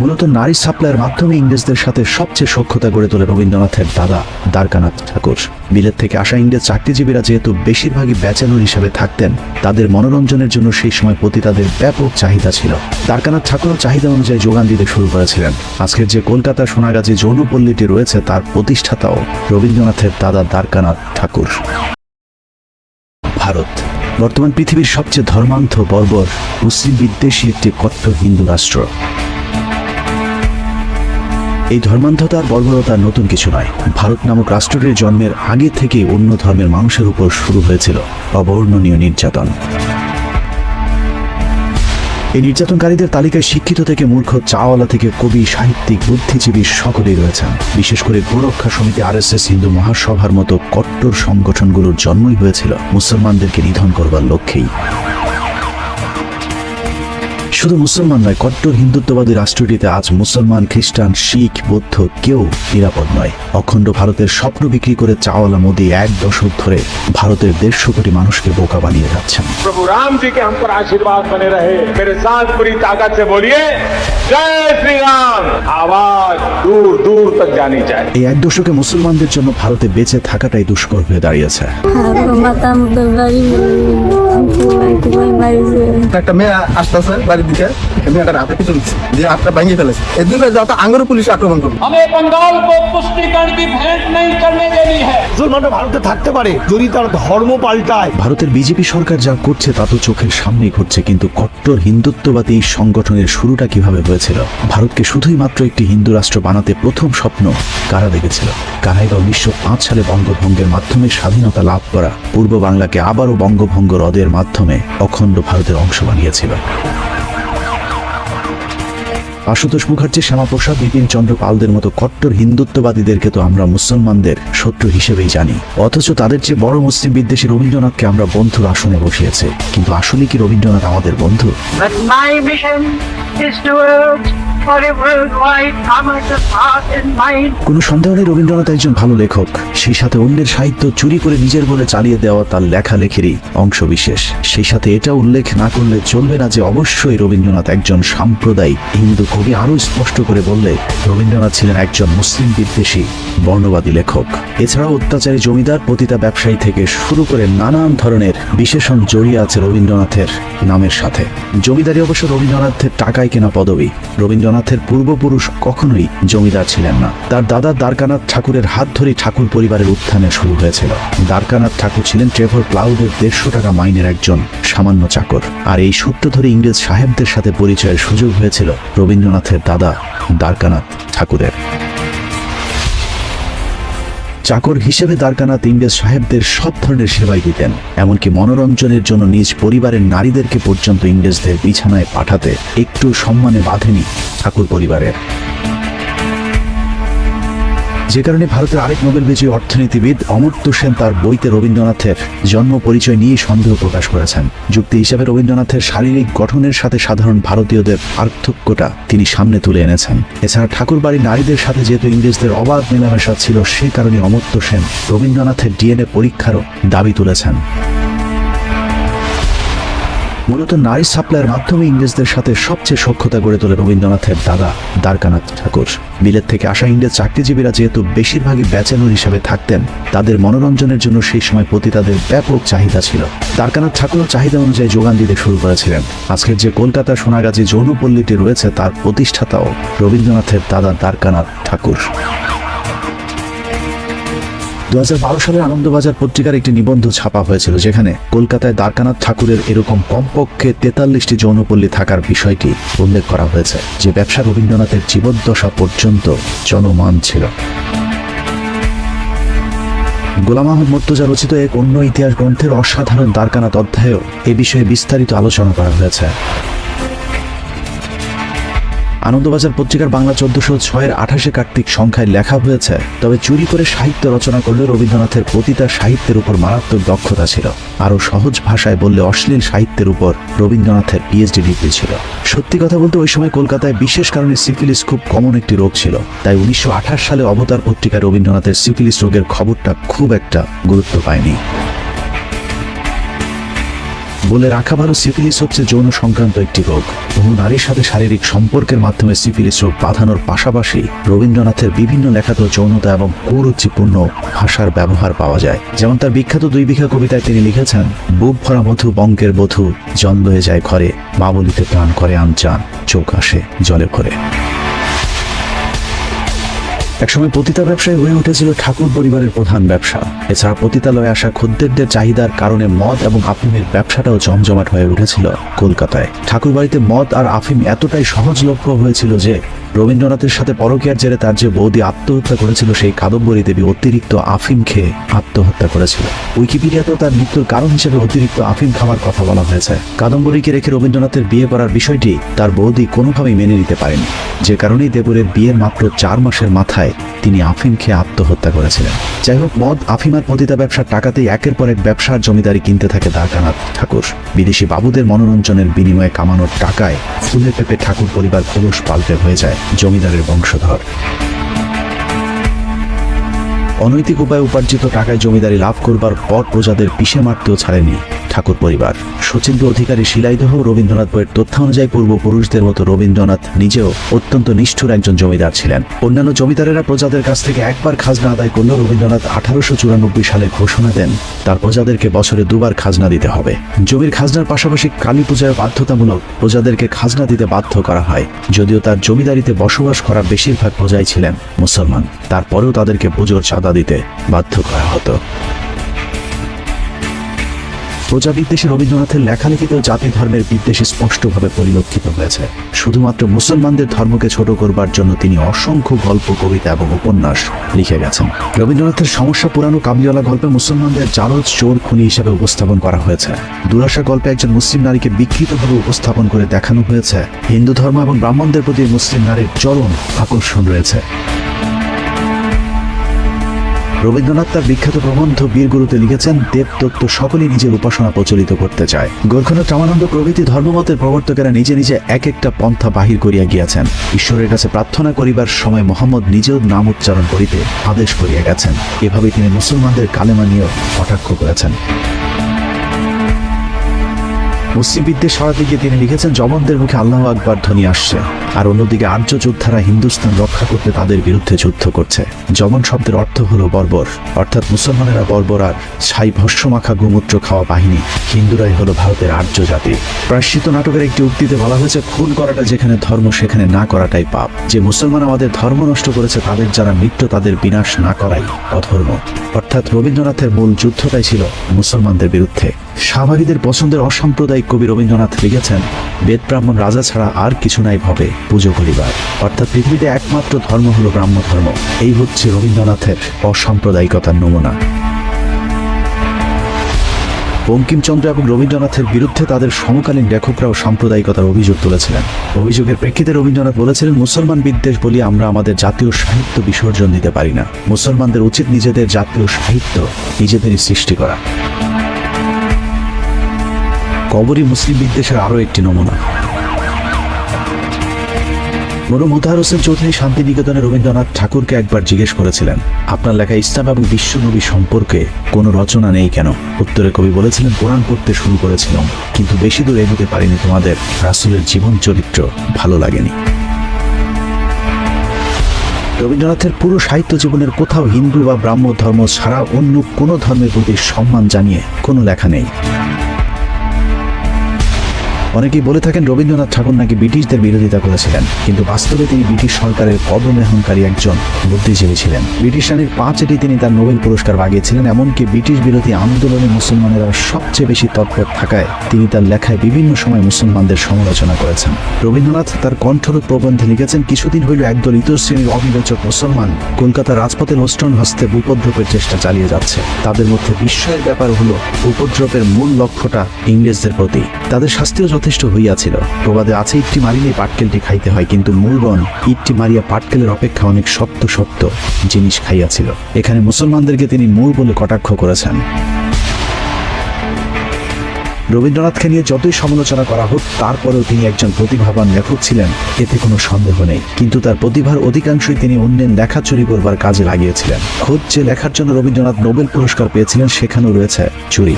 মূলত নারী সাপ্লাইয়ের মাধ্যমে ইংরেজদের সাথে সবচেয়ে সক্ষতা গড়ে তোলে রবীন্দ্রনাথের দাদা দ্বারকানাথ ঠাকুর। বিলেত থেকে আসা ইংরেজ চাকরিজীবীরা যেহেতু বেশিরভাগই ব্যাচেলর হিসেবে থাকতেন, তাদের মনোরঞ্জনের জন্য সেই সময় পতিতাদের ব্যাপক চাহিদা ছিল। দ্বারকানাথ ঠাকুরও চাহিদা অনুযায়ী যোগান দিতে শুরু করেছিলেন। আজকের যে কলকাতা সোনাগাজী যৌনপল্লীটি রয়েছে, তার প্রতিষ্ঠাতাও রবীন্দ্রনাথের দাদা দ্বারকানাথ ঠাকুর। ভারত। বর্তমান পৃথিবীর সবচেয়ে ধর্মান্ধ, বর্বর, মুসলিম বিদ্বেষী একটি কট্টর হিন্দু রাষ্ট্র। এই ধর্মান্ধতা আর বর্বরতা নতুন কিছু নয়। ভারত নামক রাষ্ট্রটির জন্মের আগে থেকে অন্য ধর্মের মানুষের উপর শুরু হয়েছিল অবর্ণনীয় নির্যাতন। এই নির্যাতনকারীদের তালিকায় শিক্ষিত থেকে মূর্খ, চাওয়ালা থেকে কবি, সাহিত্যিক, বুদ্ধিজীবী সকলেই রয়েছেন। বিশেষ করে গোরক্ষা সমিতি আরএসএস হিন্দু মহাসভার মতো কট্টর সংগঠনগুলোর জন্মই হয়েছিল। মুসলমানদেরকে নিধন করবার লক্ষ্যেই। শুধু মুসলমান নয় কট্টর হিন্দুত্ববাদী রাষ্ট্রটিতে আজ মুসলমান খ্রিস্টান শিখ বৌদ্ধ কেউ নিরাপদ নয়। অখণ্ড ভারতের স্বপ্ন বিক্রি করে চাওয়ালা মোদী এক দশক ধরে ভারতের দেড়শো কোটি মানুষকে বোকা বানিয়ে যাচ্ছেন। প্রভু রামজিকে হাম আশীর্বাদ বনে রহে। মেরে সাথ পুরি তাকত বলিয়ে জয় শ্রী আওয়াজ দূর দূর তক জানি চাই এই এক দশকে মুসলমানদের জন্য ভারতে বেঁচে থাকাটাই দুষ্কর হয়ে দাঁড়িয়েছে। একটা মেয়ে আসতেছে বাড়ি দিকে মেয়েটার হাতে কিছু দিচ্ছে দিয়ে হাতটা ভাঙিয়ে ফেলেছে এই দুই যাতে আঙ্গুর পুলিশ আক্রমণ করবে हमें बंगाल को पुष्टिकरण की भेंट नहीं करने देनी है মুসলমানরা ভারতে থাকতে পারে যদি তার ধর্ম পাল্টায় ভারতের বিজেপি সরকার যা করছে তা তো চোখের সামনে ঘটছে কিন্তু কট্টর হিন্দুত্ববাদী এই সংগঠনের শুরুটা কিভাবে হয়েছিল ভারতকে শুধুই মাত্র একটি হিন্দু রাষ্ট্র বানাতে প্রথম স্বপ্ন কারা দেখেছিল কারাই বা উনিশশো পাঁচ সালে বঙ্গভঙ্গের মাধ্যমে স্বাধীনতা লাভ করা পূর্ব বাংলাকে আবারও বঙ্গভঙ্গ হ্রদের মাধ্যমে অখণ্ড ভারতের অংশ বানিয়েছিল আশুতোষ মুখার্জি, শ্যামাপ্রসাদ, বিপিন চন্দ্র পালদের মতো কট্টর হিন্দুত্ববাদীদেরকে তো আমরা মুসলমানদের শত্রু হিসেবেই জানি। অথচ তাদের যে বড় মুসলিম বিদ্বেষী রবীন্দ্রনাথকে আমরা বন্ধুর আসনে বসিয়েছে। কিন্তু আসলে কি রবীন্দ্রনাথ আমাদের বন্ধু? কোনো সন্দেহ নেই রবীন্দ্রনাথ একজন ভালো লেখক, সেই সাথে অন্যের সাহিত্য চুরি করে নিজের বলে চালিয়ে দেওয়া তার লেখালেখিরই অংশ বিশেষ সেই সাথে এটা উল্লেখ না করলে চলবে না যে অবশ্যই রবীন্দ্রনাথ একজন সাম্প্রদায়িক হিন্দু কবি। আরও স্পষ্ট করে বললে, রবীন্দ্রনাথ ছিলেন একজন মুসলিম বিদ্বেষী, বর্ণবাদী লেখক। এছাড়াও অত্যাচারী জমিদার, পতিতা ব্যবসায়ী থেকে শুরু করে নানান ধরনের বিশেষণ জড়িয়ে আছে রবীন্দ্রনাথের নামের সাথে। জমিদারি অবশ্য রবীন্দ্রনাথের টাকায় কেনা পদবী। রবীন্দ্রনাথের পূর্বপুরুষ কখনোই জমিদার ছিলেন না। তার দাদা দ্বারকানাথ ঠাকুরের হাত ধরে ঠাকুর পরিবারের উত্থানে শুরু হয়েছিল। দ্বারকানাথ ঠাকুর ছিলেন ট্রেভর ক্লাউডের দেড়শো টাকা মাইনের একজন সামান্য চাকর। আর এই সূত্র ধরে ইংরেজ সাহেবদের সাথে পরিচয়ের সুযোগ হয়েছিল রবীন্দ্রনাথের দাদা দ্বারকানাথ ঠাকুরের। চাকর হিসেবে দ্বারকানাথ ইংরেজ সাহেবদের সব ধরনের সেবাই দিতেন, এমনকি মনোরঞ্জনের জন্য নিজ পরিবারের নারীদেরকে পর্যন্ত ইংরেজদের বিছানায় পাঠাতে একটু সম্মানে বাঁধেনি ঠাকুর পরিবারের। যে কারণে ভারতের আরেক নোবেল বিজয়ী অর্থনীতিবিদ অমর্ত্য সেন তার বইতে রবীন্দ্রনাথের জন্ম পরিচয় নিয়ে সন্দেহ প্রকাশ করেছেন। যুক্তি হিসাবে রবীন্দ্রনাথের শারীরিক গঠনের সাথে সাধারণ ভারতীয়দের পার্থক্যটা তিনি সামনে তুলে এনেছেন। এছাড়া ঠাকুর বাড়ির নারীদের সাথে যেহেতু ইংরেজদের অবাধ মেলামেশা ছিল, সে কারণে অমর্ত্য সেন রবীন্দ্রনাথের ডিএনএ পরীক্ষারও দাবি তুলেছেন। মূলত নারী সাপ্লাইয়ের মাধ্যমে ইংরেজদের সাথে সবচেয়ে সক্ষতা গড়ে তোলে রবীন্দ্রনাথের দাদা দ্বারকানাথ ঠাকুর। বিলেত থেকে আসা ইংরেজ চাকরিজীবীরা যেহেতু বেশিরভাগই ব্যাচেলর হিসেবে থাকতেন, তাদের মনোরঞ্জনের জন্য সেই সময় পতিতাদের ব্যাপক চাহিদা ছিল। দ্বারকানাথ ঠাকুরও চাহিদা অনুযায়ী যোগান দিতে শুরু করেছিলেন। আজকের যে কলকাতা সোনাগাজী যৌনপল্লীটি রয়েছে, তার প্রতিষ্ঠাতাও রবীন্দ্রনাথের দাদা দ্বারকানাথ ঠাকুর। দু সালের আনন্দবাজার পত্রিকার একটি নিবন্ধ ছাপা হয়েছিল, যেখানে কলকাতায় দ্বারকানাথ ঠাকুরের এরকম কমপক্ষে তেতাল্লিশটি যৌনপল্লী থাকার বিষয়টি উল্লেখ করা হয়েছে, যে ব্যবসা রবীন্দ্রনাথের জীবদ্দশা পর্যন্ত জনমান ছিল। গোলাম আহমদ মর্তুজা রচিত এক অন্য ইতিহাস গ্রন্থের অসাধারণ দ্বারকানাথ অধ্যায়েও এ বিষয়ে বিস্তারিত আলোচনা করা হয়েছে। আনন্দবাজার পত্রিকার বাংলা চোদ্দশো ছয়ের আঠাশে কার্তিক সংখ্যায় লেখা হয়েছে, তবে চুরি করে সাহিত্য রচনা করলে রবীন্দ্রনাথের পতিতা সাহিত্যের উপর মারাত্মক দক্ষতা ছিল। আরও সহজ ভাষায় বললে অশ্লীল সাহিত্যের উপর রবীন্দ্রনাথের পিএইচডি ডিগ্রি ছিল। সত্যি কথা বলতে ওই সময় কলকাতায় বিশেষ কারণে সিফিলিস খুব কমন একটি রোগ ছিল। তাই উনিশশো আঠাশ সালে অবতার পত্রিকায় রবীন্দ্রনাথের সিফিলিস রোগের খবরটা খুব একটা গুরুত্ব পায়নি। বলে রাখা ভালো সিফিলিস হচ্ছে যৌন সংক্রান্ত একটি রোগ। বহু নারীর সাথে শারীরিক সম্পর্কের মাধ্যমে সিফিলিস রোগ বাঁধানোর পাশাপাশি রবীন্দ্রনাথের বিভিন্ন লেখাতেও যৌনতা এবং কুরুচিপূর্ণ ভাষার ব্যবহার পাওয়া যায়। যেমন তার বিখ্যাত দুই বিঘা কবিতায় তিনি লিখেছেন, বুক ভরা মধু বঙ্কের বধু, জল হয়ে যায় ঘরে মা বলিতে প্রাণ করে আনচান চোখ আসে জলে ভরে। একসময় পতিতা ব্যবসায় হয়ে উঠেছিল ঠাকুর পরিবারের প্রধান ব্যবসা। এছাড়া পতিতালয়ে আসা খদ্দেরদের চাহিদার কারণে মদ এবং আফিমের ব্যবসাটাও জমজমাট হয়ে উঠেছিল কলকাতায়। ঠাকুর বাড়িতে মদ আর আফিম এতটাই সহজলভ্য হয়েছিল যে রবীন্দ্রনাথের সাথে পরকীয়ার জেরে তার যে বৌদি আত্মহত্যা করেছিল সেই কাদম্বরী দেবী অতিরিক্ত আফিম খেয়ে আত্মহত্যা করেছিল। উইকিপিডিয়াতেও তার মৃত্যুর কারণ হিসেবে অতিরিক্ত আফিম খাওয়ার কথা বলা হয়েছে। কাদম্বরীকে রেখে রবীন্দ্রনাথের বিয়ে করার বিষয়টি তার বৌদি কোনোভাবেই মেনে নিতে পারেনি। যে কারণেই দেবরের বিয়ের মাত্র চার মাসের মাথায় তিনি আফিম খেয়ে আত্মহত্যা করেছিলেন। যাই হোক, মদ আফিম আর পতিতা ব্যবসার টাকাতেই একের পর এক ব্যবসার জমিদারি কিনতে থাকে দ্বারকানাথ ঠাকুর। বিদেশি বাবুদের মনোরঞ্জনের বিনিময়ে কামানোর টাকায় ফুলে পেপে ঠাকুর পরিবার খোলস পাল্টে হয়ে যায় জমিদারের বংশধর। অনৈতিক উপায়ে উপার্জিত টাকায় জমিদারি লাভ করবার পর প্রজাদের পিষে মারতেও ছাড়েনি। ঠাকুর পরিবার। সচিন্দ্র অধিকারী শিলাইদহ রবীন্দ্রনাথ বইয়ের তথ্য অনুযায়ী পূর্বপুরুষদের মতো রবীন্দ্রনাথ নিজেও অত্যন্ত নিষ্ঠুর একজন জমিদার ছিলেন। অন্যান্য জমিদারেরা প্রজাদের কাছ থেকে একবার খাজনা আদায় করলেও রবীন্দ্রনাথ আঠারোশো চুরানব্বই সালে ঘোষণা দেন তার প্রজাদেরকে বছরে দুবার খাজনা দিতে হবে। জমির খাজনার পাশাপাশি কালী পূজায় বাধ্যতামূলক প্রজাদেরকে খাজনা দিতে বাধ্য করা হয়। যদিও তার জমিদারিতে বসবাস করা বেশিরভাগ প্রজাই ছিলেন মুসলমান। তারপরেও তাদেরকে পুজোর চাঁদা দিতে বাধ্য করা হতো। প্রজা বিদ্বেষী রবীন্দ্রনাথের লেখালেখিতেও জাতি ধর্মের বিদ্বেষ স্পষ্টভাবে পরিলক্ষিত হয়েছে। শুধুমাত্র মুসলমানদের ধর্মকে ছোট করবার জন্য তিনি অসংখ্য গল্প, কবিতা এবং উপন্যাস লিখে গেছেন। রবীন্দ্রনাথের সমস্যা পুরানো কাবলিওয়ালা গল্পে মুসলমানদের জারজ চোর, খুনি হিসেবে উপস্থাপন করা হয়েছে। দুরাশা গল্পে একজন মুসলিম নারীকে বিকৃতভাবে উপস্থাপন করে দেখানো হয়েছে। হিন্দু ধর্ম এবং ব্রাহ্মণদের প্রতি মুসলিম নারীর চরম আকর্ষণ রয়েছে। রবীন্দ্রনাথ তার বিখ্যাত প্রবন্ধ বীরগুরুতে লিখেছেন দেবদত্ত সকলেই নিজের উপাসনা প্রচলিত করতে চায়। গোর্খনাথ রামানন্দ প্রভৃতি ধর্মমতের প্রবর্তকেরা নিজে নিজে এক একটা পন্থা বাহির করিয়া গিয়াছেন। ঈশ্বরের কাছে প্রার্থনা করিবার সময় মোহাম্মদ নিজেও নাম উচ্চারণ করিতে আদেশ করিয়া গেছেন। এভাবে তিনি মুসলমানদের কালেমা নিয়েও কটাক্ষ করেছেন। মুসলিম বিদ্বেষ সরাতে গিয়ে তিনি লিখেছেন জমনদের মুখে আল্লাহ আকবার ধ্বনি আসছে। আর অন্যদিকে আর্য যোদ্ধারা হিন্দুস্তান রক্ষা করতে তাদের বিরুদ্ধে যুদ্ধ করছে। জমন শব্দের অর্থ হলো বর্বর। অর্থাৎ মুসলমানেরা বর্বর আর ছাই ভস্যমাখা গোমূত্র খাওয়া বাহিনী। হিন্দুরাই হলো ভারতের আর্য জাতি প্রায়শ্চিত নাটকের একটি উক্তিতে বলা হয়েছে, খুন করাটা যেখানে ধর্ম, সেখানে না করাটাই পাপ। যে মুসলমান আমাদের ধর্ম নষ্ট করেছে, তাদের যারা মৃত্যু, তাদের বিনাশ না করাই অধর্ম। অর্থাৎ রবীন্দ্রনাথের মূল যুদ্ধটাই ছিল মুসলমানদের বিরুদ্ধে। সাভারীদের পছন্দের অসাম্প্রদায়িক কবি রবীন্দ্রনাথ লিখেছেন, বেদ ব্রাহ্মণ রাজা ছাড়া আর কিছু নাই ভাবে, পুজো করিবার। অর্থাৎ পৃথিবীতে একমাত্র ধর্ম হলো ব্রাহ্ম ধর্ম। এই হচ্ছে রবীন্দ্রনাথের অসাম্প্রদায়িকতার নমুনা। বঙ্কিমচন্দ্র এবং রবীন্দ্রনাথের বিরুদ্ধে তাদের সমকালীন লেখকরাও সাম্প্রদায়িকতার অভিযোগ তুলেছিলেন। অভিযোগের প্রেক্ষিতে রবীন্দ্রনাথ বলেছিলেন, মুসলমান বিদ্বেষ বলি আমরা আমাদের জাতীয় সাহিত্য বিসর্জন দিতে পারি না। মুসলমানদের উচিত নিজেদের জাতীয় সাহিত্য নিজেদেরই সৃষ্টি করা। কবরী মুসলিম বিদ্বেষের আরও একটি নমুনা। মরুম মোতাহার হোসেন চৌধুরী শান্তিনিকেতনে রবীন্দ্রনাথ ঠাকুরকে একবার জিজ্ঞেস করেছিলেন, আপনার লেখা ইসলাম এবং বিশ্বনবী সম্পর্কে কোনো রচনা নেই কেন? উত্তরে কবি বলেছিলেন, কোরআন পড়তে শুরু করেছিলাম, কিন্তু বেশি দূর এগোতে পারিনি, তোমাদের রাসুলের জীবন চরিত্র ভালো লাগেনি। রবীন্দ্রনাথের পুরো সাহিত্য জীবনের কোথাও হিন্দু বা ব্রাহ্ম ধর্ম ছাড়া অন্য কোনো ধর্মের প্রতি সম্মান জানিয়ে কোনো লেখা নেই। অনেকেই বলে থাকেন রবীন্দ্রনাথ ঠাকুর নাকি ব্রিটিশদের বিরোধিতা করেছিলেন, কিন্তু বাস্তবে তিনি ব্রিটিশ সরকারের পদমেহনকারী একজন বুদ্ধিজীবী ছিলেন। ব্রিটিশ রানীর পাঁচটি তিনি তার নোবেল পুরস্কার বাগিয়েছিলেন, এমনকি ব্রিটিশ বিরোধী আন্দোলনে মুসলমানেরা সবচেয়ে বেশি তৎপর থাকায় তিনি তার লেখায় বিভিন্ন সময় মুসলমানদের সমালোচনা করেছেন। রবীন্দ্রনাথ তার কণ্ঠরূপ প্রবন্ধে লিখেছেন, কিছুদিন হইল একদল ইতর শ্রেণির অবিবেচক মুসলমান কলকাতার রাজপথের লোস্টন হস্তে উপদ্রবের চেষ্টা চালিয়ে যাচ্ছে। তাদের মধ্যে বিস্ময়ের ব্যাপার হলো, উপদ্রবের মূল লক্ষ্যটা ইংরেজদের প্রতি। তাদের শাস্তিও যথেষ্ট হইয়াছিল। প্রবাদে আছে ইটটি মারিলে পাটকেলটি খাইতে হয়, কিন্তু মূলগণ ইটটি মারিয়া পাটকেলের অপেক্ষা অনেক শক্ত শক্ত জিনিস খাইয়াছিল। এখানে মুসলমানদেরকে তিনি মূল বলে কটাক্ষ করেছেন। রবীন্দ্রনাথকে নিয়ে যতই সমালোচনা করা হোক, তারপরেও তিনি একজন প্রতিভাবান লেখক ছিলেন, এতে কোনো সন্দেহ নেই। কিন্তু তার প্রতিভার অধিকাংশই তিনি অন্যের লেখা চুরি করবার কাজে লাগিয়েছিলেন। খোঁজ যে লেখার জন্য রবীন্দ্রনাথ নোবেল পুরস্কার পেয়েছিলেন, সেখানেও রয়েছে চুরি।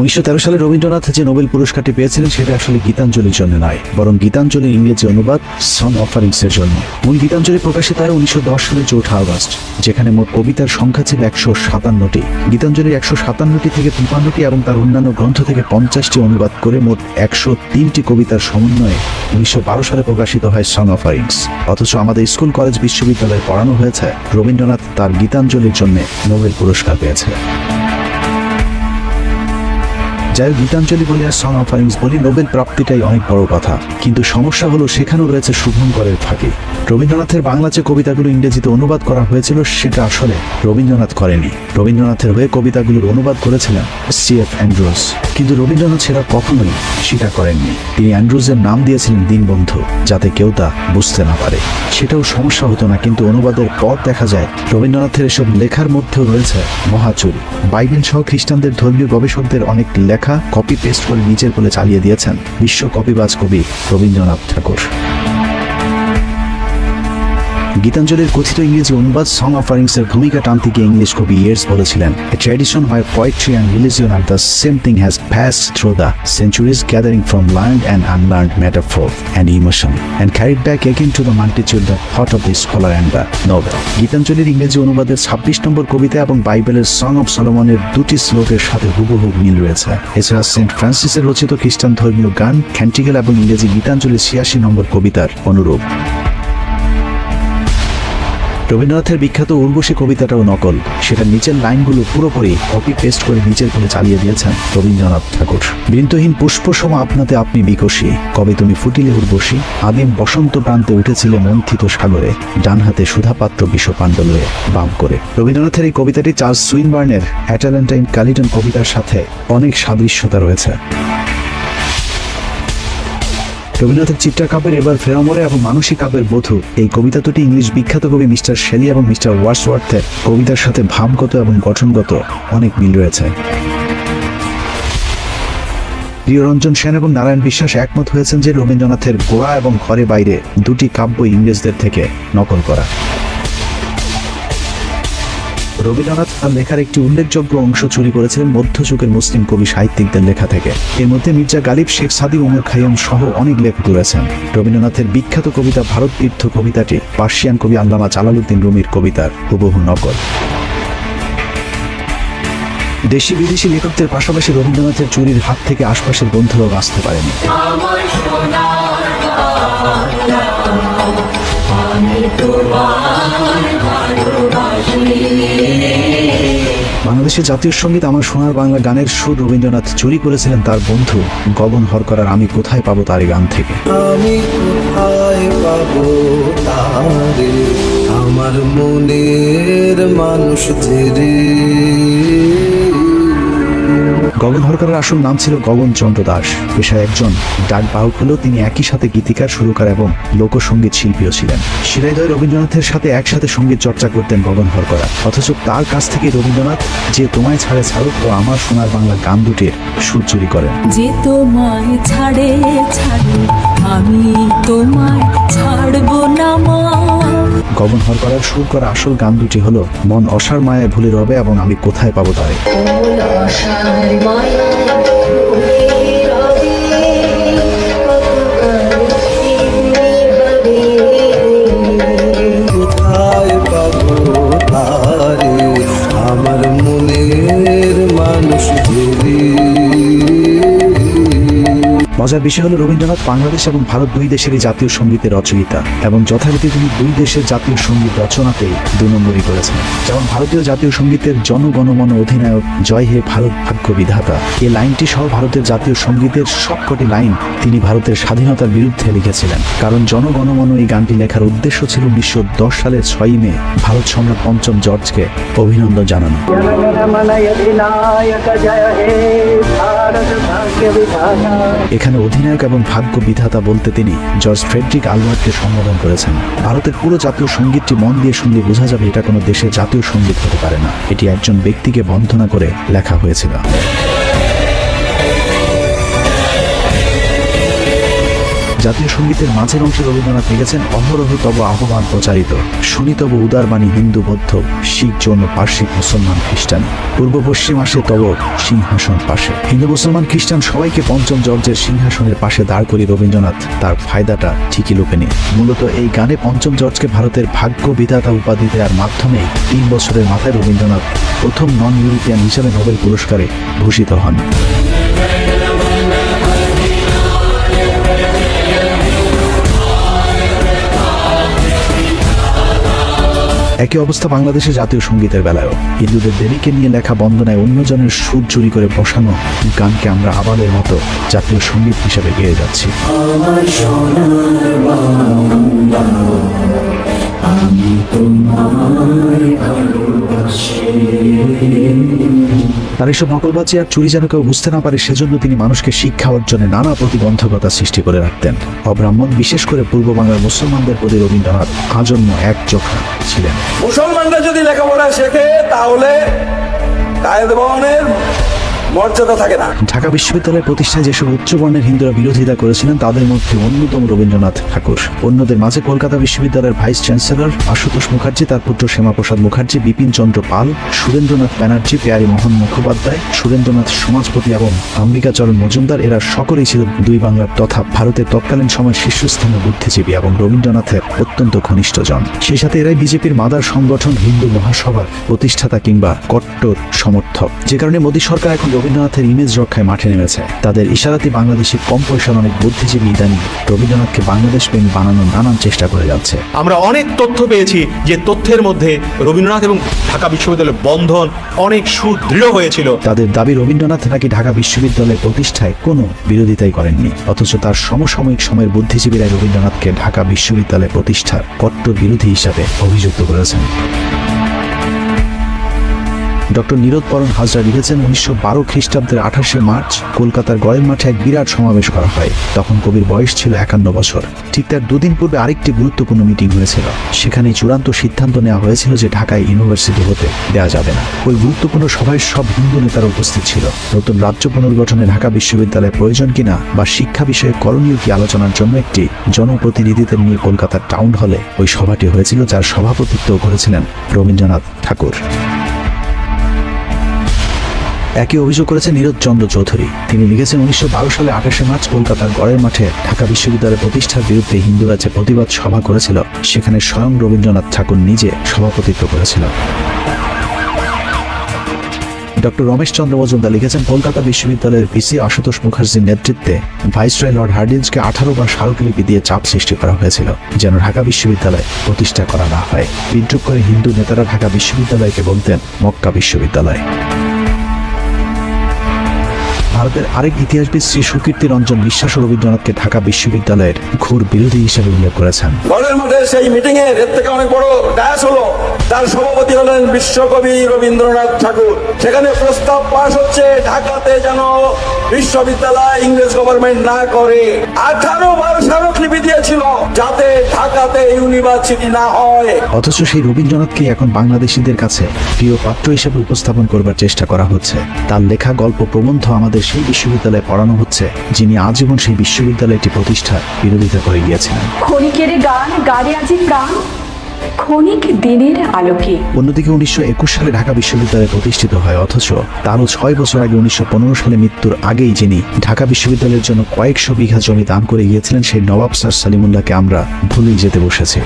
উনিশশো তেরো সালে রবীন্দ্রনাথ যে নোবেল পুরস্কারটি পেয়েছিলেন, সেটা আসলে গীতাঞ্জলির জন্য নয়, বরং গীতাঞ্জলির ইংরেজি অনুবাদ সন অফারিংস এর জন্য। মূল গীতাঞ্জলি প্রকাশিত হয় উনিশশো সালের চৌঠা আগস্ট, যেখানে মোট কবিতার সংখ্যা ছিল একশো সাতান্নটি। গীতাঞ্জলির একশো সাতান্নটি থেকে তিপ্পান্নটি এবং তার অন্যান্য গ্রন্থ থেকে পঞ্চাশটি অনুবাদ করে মোট একশো তিনটি কবিতার সমন্বয়ে উনিশশো বারো সালে প্রকাশিত হয় সং অফারিংস অথচ আমাদের স্কুল, কলেজ, বিশ্ববিদ্যালয়ে পড়ানো হয়েছে। রবীন্দ্রনাথ তার গীতাঞ্জলির জন্য নোবেল পুরস্কার পেয়েছে। যাই গীতাঞ্জলি বলি আর সং অফারিংস বলি নোবেল প্রাপ্তিটাই অনেক বড় কথা। কিন্তু সমস্যা হলো সেখানেও রয়েছে শুভঙ্করের ফাঁকি। রবীন্দ্রনাথের বাংলা যে কবিতাগুলো ইংরেজিতে অনুবাদ করা হয়েছিল সেটা আসলে রবীন্দ্রনাথ করেনি রবীন্দ্রনাথের হয়ে কবিতাগুলোর অনুবাদ করেছিলেন সি এফ অ্যান্ড্রোস কিন্তু রবীন্দ্রনাথ সেটা কখনোই স্বীকার করেননি। তিনি অ্যান্ড্রুজের নাম দিয়েছিলেন দীনবন্ধু, যাতে কেউ তা বুঝতে না পারে। সেটাও সমস্যা হতো না, কিন্তু অনুবাদের পর দেখা যায় রবীন্দ্রনাথের এসব লেখার মধ্যেও রয়েছে মহাচুরি। বাইবেল সহ খ্রিস্টানদের ধর্মীয় গবেষকদের অনেক লেখা কপি পেস্ট করে নিজের বলে চালিয়ে দিয়েছেন বিশ্ব কপিবাজ কবি রবীন্দ্রনাথ ঠাকুর। গীতাঞ্জলির কথিত ইংরেজি অনুবাদ সং অফারিংস এর ভূমিকা টানতে গিয়ে ইংলিশ কবি ইয়ার্স বলেছিলেন ট্র্যাডিশন হয় poetry and religion R the same thing has passed through the centuries, gathering from learned and unlearned metaphor and emotion, and carried back again to the multitude, the thought of the scholar and the novel. গীতাঞ্জলির ইংরেজি অনুবাদের ছাব্বিশ নম্বর কবিতা এবং বাইবেলের song of সলোমনের দুটি শ্লোকের সাথে হুবহু মিল রয়েছে। এছাড়া সেন্ট ফ্রান্সিসের রচিত খ্রিস্টান ধর্মীয় গান ক্যান্টিকেল এবং ইংরেজি গীতাঞ্জলির ছিয়াশি নম্বর কবিতার অনুরূপ। রবীন্দ্রনাথের বিখ্যাত উর্বশী কবিতাটাও নকল। সেটা নিচের লাইনগুলো পুরোপুরি কপি পেস্ট করে নিচের করে চালিয়ে দিয়েছেন রবীন্দ্রনাথ ঠাকুর। বৃন্তহীন পুষ্পসম আপনাতে আপনি বিকশী। কবে তুমি ফুটিলে উর্বশী? আদিম বসন্ত প্রান্তে উঠেছিল মন্থিত সাগরে। ডান হাতে সুধাপাত্র বিশ্ব পাণ্ডলয়ে বাম করে। রবীন্দ্রনাথের এই কবিতাটি চার্লস সুইনবার্নের অ্যাটালেন্টাইন কালিটন কবিতার সাথে অনেক সাদৃশ্যতা রয়েছে। রবীন্দ্রনাথের চিত্রকাব্যের এবার ফেরামরে এবং মানসিক কাব্যের বধু। এই কবিতা দুটি ইংলিশ বিখ্যাত কবি মিস্টার শেলি এবং মিস্টার ওয়ার্সওয়ার্থের কবিতার সাথে ভাবগত এবং গঠনগত অনেক মিল রয়েছে। প্রিয়রঞ্জন সেন এবং নারায়ণ বিশ্বাস একমত হয়েছেন যে রবীন্দ্রনাথের গোড়া এবং ঘরে বাইরে দুটি কাব্য ইংরেজদের থেকে নকল করা। রবীন্দ্রনাথ তার লেখার একটি উল্লেখযোগ্য অংশ চুরি করেছিলেন মধ্যযুগের মুসলিম কবি সাহিত্যিকদের লেখা থেকে। এর মধ্যে মির্জা গালিব, শেখ সাদি উমর খাইয়াম সহ অনেক লেখক রয়েছেন। রবীন্দ্রনাথের বিখ্যাত কবিতা ভারত তীর্থ কবিতাটি পার্সিয়ান কবি আল্লামা জালালউদ্দিন রুমির কবিতার হুবহু নকল। দেশি বিদেশি লেখকদের পাশাপাশি রবীন্দ্রনাথের চুরির হাত থেকে আশপাশের বন্ধুরাও বাঁচতে পারেনি। বাংলাদেশের জাতীয় সংগীত আমার সোনার বাংলা গানের সুর রবীন্দ্রনাথ চুরি করেছিলেন তার বন্ধু গগন হরকরার আমি কোথায় পাবো তার গান থেকে? আমি কোথায় পাবো আমার মনের মানুষ গগন হরকারের আসল নাম ছিল গগন চন্দ্র দাস। পেশায় একজন। ডাক বাহক হলেও তিনি একই সাথে গীতিকার, সুরকার এবং লোকসঙ্গীত শিল্পীও ছিলেন। শিরাইদয় রবীন্দ্রনাথের সাথে একসাথে সংগীত চর্চা করতেন গগন হরকরা অথচ তার কাছ থেকে রবীন্দ্রনাথ, যে তোমায় ছাড়ে ছাড়ুক, ও আমার সোনার বাংলা গান দুটির সুর চুরি করেন। যে তোমায় ছাড়ে ছাড়ে আমি তোমায় ছাড়বো না মা। গগন হরকরার সুর করা আসল গান দুটি হলো মন অসার মায়ায় ভুলে রবে এবং আমি কোথায় পাবো তারে? মজার বিষয় হলো রবীন্দ্রনাথ বাংলাদেশ এবং ভারত দুই দেশেরই জাতীয় সঙ্গীতের রচয়িতা এবং যথারীতি তিনি দুই দেশের জাতীয় সংগীত রচনাতেই দু নম্বরই করেছেন যেমন ভারতীয় জাতীয় সঙ্গীতের জনগণমন অধিনায়ক জয় হে ভারত ভাগ্য বিধাতা এ লাইনটি সহ ভারতের জাতীয় সঙ্গীতের সবকটি লাইন তিনি ভারতের স্বাধীনতার বিরুদ্ধে লিখেছিলেন। কারণ জনগণমন এই গানটি লেখার উদ্দেশ্য ছিল বিশ্ব দশ সালের ছয়ই মে ভারত সম্রাট পঞ্চম জর্জকে অভিনন্দন জানানো। এখানে অধিনায়ক এবং ভাগ্য বিধাতা বলতে তিনি জর্জ ফ্রেডরিক আলওয়ার্ডকে সম্বোধন করেছেন। ভারতের পুরো জাতীয় সঙ্গীতটি মন দিয়ে শুনলে বোঝা যাবে এটা কোনো দেশের জাতীয় সংগীত হতে পারে না। এটি একজন ব্যক্তিকে বন্ধনা করে লেখা হয়েছিল। জাতীয় সঙ্গীতের মাঝের অংশে রবীন্দ্রনাথ লিখেছেন অহরহ তব আহ্বান প্রচারিত। শুনি তব উদারবাণী হিন্দু বৌদ্ধ, শিখ, জৈন পার্শ্বিক মুসলমান, খ্রিস্টান। পূর্ব পশ্চিম আসে তব সিংহাসন পাশে। হিন্দু, মুসলমান, খ্রিস্টান সবাইকে পঞ্চম জর্জের সিংহাসনের পাশে দাঁড় করি রবীন্দ্রনাথ তার ফায়দাটা ঠিকই লুপে নিয়ে মূলত এই গানে পঞ্চম জর্জকে ভারতের ভাগ্য বিধাতা উপাধি দেওয়ার মাধ্যমে তিন বছরের মাথায় রবীন্দ্রনাথ প্রথম নন ইউরোপিয়ান হিসাবে নোবেল পুরস্কারে ভূষিত হন। একই অবস্থা বাংলাদেশের জাতীয় সঙ্গীতের বেলায়ও। হিন্দুদের দেবীকে নিয়ে লেখা বন্দনায় অন্যজনের সুর চুরি করে বসানো গানকে আমরা আবারের মতো জাতীয় সংগীত হিসেবে গেয়ে যাচ্ছি। তার এসব নকলবাজি আর চুরি যেন কেউ বুঝতে না পারে সেজন্য তিনি মানুষকে শিক্ষা অর্জনে নানা প্রতিবন্ধকতা সৃষ্টি করে রাখতেন। অব্রাহ্মণ বিশেষ করে পূর্ব বাংলার মুসলমানদের প্রতি রবীন্দ্রনাথ আজন্ম এক চোখা ছিলেন। মুসলমানরা যদি লেখাপড়া শেখে তাহলে কায়েদ ভবনের মর্যাদা থাকে না। ঢাকা বিশ্ববিদ্যালয়ের প্রতিষ্ঠায় যেসব উচ্চবর্ণের হিন্দুরা বিরোধিতা করেছিলেন, তাদের মধ্যে অন্যতম রবীন্দ্রনাথ ঠাকুর। অন্যদের মাঝে কলকাতা বিশ্ববিদ্যালয়ের ভাইস চ্যান্সেলর আশুতোষ মুখার্জি, তার পুত্র শ্যামাপ্রসাদ মুখার্জি, বিপিন চন্দ্র পাল, সুরেন্দ্রনাথ ব্যানার্জি, পেয়ারি মোহন মুখোপাধ্যায়, সুরেন্দ্রনাথ সমাজপতি এবং অম্বিকাচরণ মজুমদার, এরা সকলেই ছিল দুই বাংলার তথা ভারতের তৎকালীন সময় শীর্ষস্থানীয় বুদ্ধিজীবী এবং রবীন্দ্রনাথের অত্যন্ত ঘনিষ্ঠজন। সেই সাথে এরাই বিজেপির মাদার সংগঠন হিন্দু মহাসভার প্রতিষ্ঠাতা কিংবা কট্টর সমর্থক। যে কারণে মোদী সরকার এখন রবীন্দ্রনাথের ইমেজ রক্ষায় মাঠে নেমেছে। তাদের ইশারাতে বাংলাদেশে কম পয়সার অনেক বুদ্ধিজীবী ইদানি রবীন্দ্রনাথকে বাংলাদেশ প্রেমী বানানোর নানান চেষ্টা করে যাচ্ছে। আমরা অনেক তথ্য পেয়েছি যে তথ্যের মধ্যে রবীন্দ্রনাথ এবং ঢাকা বিশ্ববিদ্যালয়ের বন্ধন অনেক সুদৃঢ় হয়েছিল। তাদের দাবি রবীন্দ্রনাথ নাকি ঢাকা বিশ্ববিদ্যালয়ের প্রতিষ্ঠায় কোনো বিরোধিতাই করেননি অথচ তার সমসাময়িক সময়ের বুদ্ধিজীবীরা রবীন্দ্রনাথকে ঢাকা বিশ্ববিদ্যালয় প্রতিষ্ঠার কট্টর বিরোধী হিসাবে অভিযুক্ত করেছেন। ডক্টর নীরদ পরণ হাজরা লিখেছেন উনিশশো বারো খ্রিস্টাব্দের আঠাশে মার্চ কলকাতার গড়ের মাঠে এক বিরাট সমাবেশ করা হয়। তখন কবির বয়স ছিল একান্ন বছর। ঠিক তার দুদিন পূর্বে আরেকটি গুরুত্বপূর্ণ মিটিং হয়েছিল। সেখানে চূড়ান্ত সিদ্ধান্ত নেওয়া হয়েছিল যে ঢাকায় ইউনিভার্সিটি হতে দেওয়া যাবে না। ওই গুরুত্বপূর্ণ সভায় সব হিন্দু নেতারা উপস্থিত ছিল। নতুন রাজ্য পুনর্গঠনে ঢাকা বিশ্ববিদ্যালয়ের প্রয়োজন কিনা বা শিক্ষা বিষয়ে করণীয় কি আলোচনার জন্য একটি জনপ্রতিনিধিদের নিয়ে কলকাতার টাউন হলে ওই সভাটি হয়েছিল যার সভাপতিত্ব করেছিলেন রবীন্দ্রনাথ ঠাকুর। একই অভিযোগ করেছেন নীরজ চন্দ্র চৌধুরী। তিনি লিখেছেন উনিশশো বারো সালে আঠাশে মার্চ কলকাতার গড়ের মাঠে ঢাকা বিশ্ববিদ্যালয়ের প্রতিষ্ঠার বিরুদ্ধে হিন্দুরা যে প্রতিবাদ সভা করেছিল। সেখানে স্বয়ং রবীন্দ্রনাথ ঠাকুর নিজে সভাপতিত্ব করেছিল। ডক্টর রমেশ চন্দ্র মজুমদার লিখেছেন, কলকাতা বিশ্ববিদ্যালয়ের ভিসি আশুতোষ মুখার্জির নেতৃত্বে ভাইসরয় লর্ড হার্ডিন্সকে আঠারো বার স্মারকলিপি দিয়ে চাপ সৃষ্টি করা হয়েছিল, যেন ঢাকা বিশ্ববিদ্যালয় প্রতিষ্ঠা করা না হয়। বিদ্রুপ করে হিন্দু নেতারা ঢাকা বিশ্ববিদ্যালয়কে বলতেন, মক্কা বিশ্ববিদ্যালয়। ভারতের আরেক ইতিহাসবিদ শ্রী সুকীর্তি রঞ্জন বিশ্বাস ও রবীন্দ্রনাথকে ঢাকা বিশ্ববিদ্যালয়ের ঘোর বিরোধী হিসেবে উল্লেখ করেছেন। গড়ের মাঠে সেই মিটিং এর থেকে অনেক বড় ডায়াস হলো তার সভাপতি হলেন বিশ্বকবি রবীন্দ্রনাথ ঠাকুর। সেখানে প্রস্তাব পাশ হচ্ছে, ঢাকাতে যেন বিশ্ববিদ্যালয় ইংরেজ গভর্নমেন্ট না করে। আঠারো বার স্মারকলিপি দিয়েছিল যাতে ঢাকাতে ইউনিভার্সিটি না হয়। অথচ সেই রবীন্দ্রনাথকে এখন বাংলাদেশিদের কাছে প্রিয় পাত্র হিসেবে উপস্থাপন করবার চেষ্টা করা হচ্ছে। তার লেখা গল্প প্রবন্ধ আমাদের সেই বিশ্ববিদ্যালয়ে পড়ানো হচ্ছে যিনি আজীবন সেই বিশ্ববিদ্যালয়টি প্রতিষ্ঠার বিরোধিতা করে গিয়েছিলেন। খনিকের গান গাড়ি আজি প্রাণ। ক্ষণিক দিনের আলোকে। অন্যদিকে উনিশশো একুশ সালে ঢাকা বিশ্ববিদ্যালয় প্রতিষ্ঠিত হয়, অথচ তারও ছয় বছর আগে উনিশশো পনেরো সালে মৃত্যুর আগেই যিনি ঢাকা বিশ্ববিদ্যালয়ের জন্য কয়েকশো বিঘা জমি দান করে গিয়েছিলেন, সেই নবাব স্যার সালিমুল্লাহকে আমরা ভুলে যেতে বসেছি।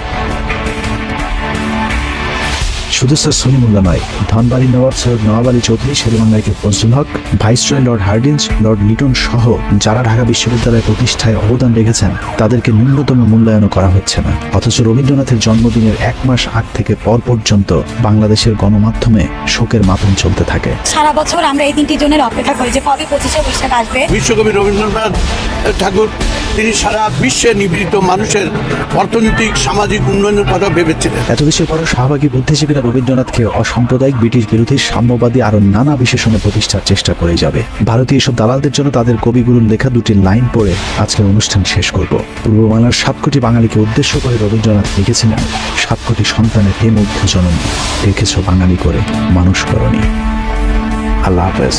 শুধু স্যার সলিমুল্লাহ নয় ধনবাড়ি নবাব Syed Nawab Ali Chowdhury শেরবাংলাকে Fazlul Haq viceroy lord Hardinge lord Lytton সহ যারা ঢাকা বিশ্ববিদ্যালয় প্রতিষ্ঠায় অবদান রেখেছেন তাদেরকে ন্যূনতম মূল্যায়নও করা হচ্ছে না। অথচ রবীন্দ্রনাথের জন্মদিনের এক মাস আগ থেকে পর পর্যন্ত বাংলাদেশের গণমাধ্যমে শোকের মাতম চলতে থাকে। সারা বছর আমরা এই তিনটি জনের অপেক্ষা করি যে কবে পঁচিশে বৈশাখ আসবে। বিশ্বকবি রবীন্দ্রনাথ ঠাকুর তিনি সারা বিশ্বে নিপীড়িত মানুষের অর্থনৈতিক সামাজিক উন্নয়নের কথা ভেবেছিলেন। এত কিছুর পরও শাহবাগী বুদ্ধিজীবীরা রবীন্দ্রনাথকে অসাম্প্রদায়িক ব্রিটিশ বিরোধী সাম্যবাদী আরও নানা বিশেষণে প্রতিষ্ঠার চেষ্টা করে যাবে। ভারতীয় এসব দালালদের জন্য তাদের কবিগুরুর লেখা দুটি লাইন পড়ে আজকের অনুষ্ঠান শেষ করব। পূর্ব বাংলার সাত কোটি বাঙালিকে উদ্দেশ্য করে রবীন্দ্রনাথ লিখেছিলেন, সাত কোটি সন্তানের হে মধ্য জননী রেখেছ বাঙালি করে মানুষ করণী। আল্লাহ হাফেজ।